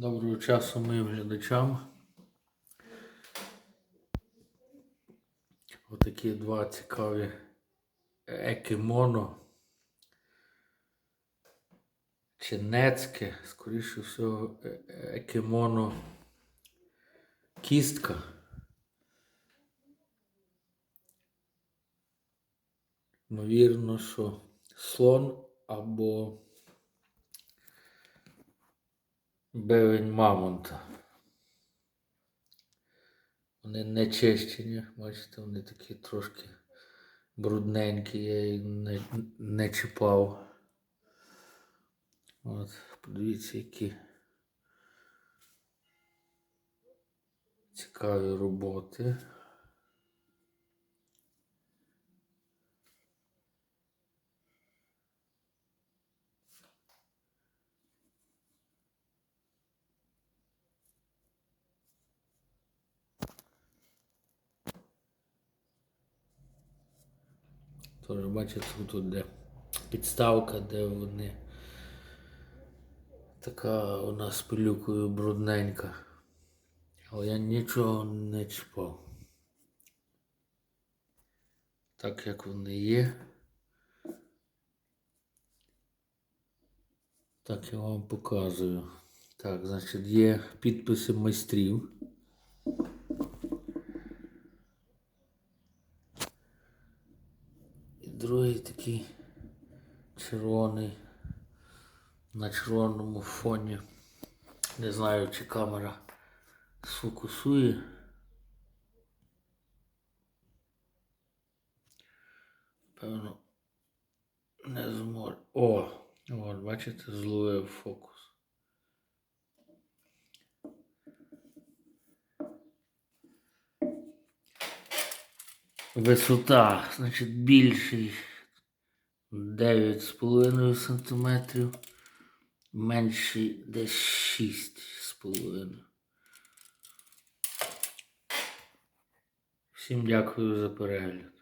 Доброго часу моїм глядачам. Отакі два цікаві екімоно. Чи скоріше всього, е- екімоно кістка. Ймовірно, що слон або бивень мамонта. Вони не чищені, бачите, вони такі трошки брудненькі, я їх не, не чіпав. От, подивіться, які цікаві роботи. Тож бачите, тут де підставка, де вони така у нас пилюкою брудненька. Але я нічого не чіпав. Так як вони є. Так я вам показую. Так, значить, є підписи майстрів. Другий такий червоний на червоному фоні. Не знаю, чи камера сфокусує. Певно, не зможу. О! От, бачите, зловив фокус. Висота, значить, більший 9,5 см, менший десь 6,5. Всім дякую за перегляд.